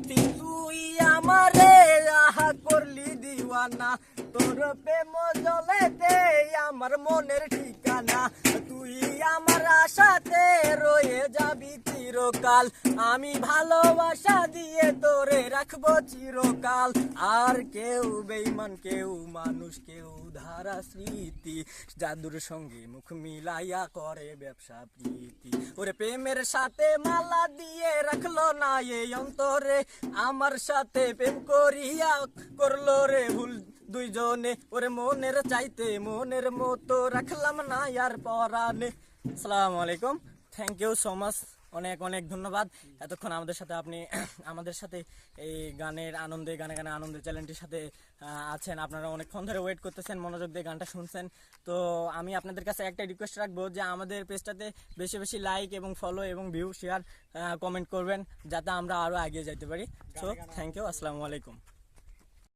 সাথী তুই আমারে আহা করলি দিওয়ানা। তোর প্রেম জলেতে আমার মনের ঠিকানা। তুই আমার আশাতে রয়ে যাবি চিরকাল। আমি ভালোবাসা দিয়ে তোরে রাখব চিরকাল। আর কেউ বেইমান কেউ মানুষ, কেউ ধারা স্মৃতি। জাদুর সঙ্গে মুখ মিলাইয়া করে ব্যবসা প্রীতি। ওরে প্রেমের সাথে মালা দিয়ে রাখল না এই অন্তরে। আমার সাথে প্রেম করিয়া করল রে ভুল দুইজনে। ওরে মনের চাইতে মনের মতো রাখলাম না আর পরানে। আসসালামু আলাইকুম। থ্যাংক ইউ সো মাচ অনেক অনেক ধন্যবাদ। এতক্ষণ আমাদের সাথে আপনি, আমাদের সাথে এই গানের আনন্দে, গানে গানে আনন্দের চ্যানেলটির সাথে আছেন। আপনারা অনেকক্ষণ ধরে ওয়েট করতেছেন, মনোযোগ দিয়ে গানটা শুনছেন। তো আমি আপনাদের কাছে একটা রিকোয়েস্ট রাখব যে আমাদের পেজটাতে বেশি বেশি লাইক এবং ফলো এবং ভিউ শেয়ার কমেন্ট করবেন, যাতে আমরা আরও এগিয়ে যেতে পারি। সো থ্যাংক ইউ আসসালামু আলাইকুম।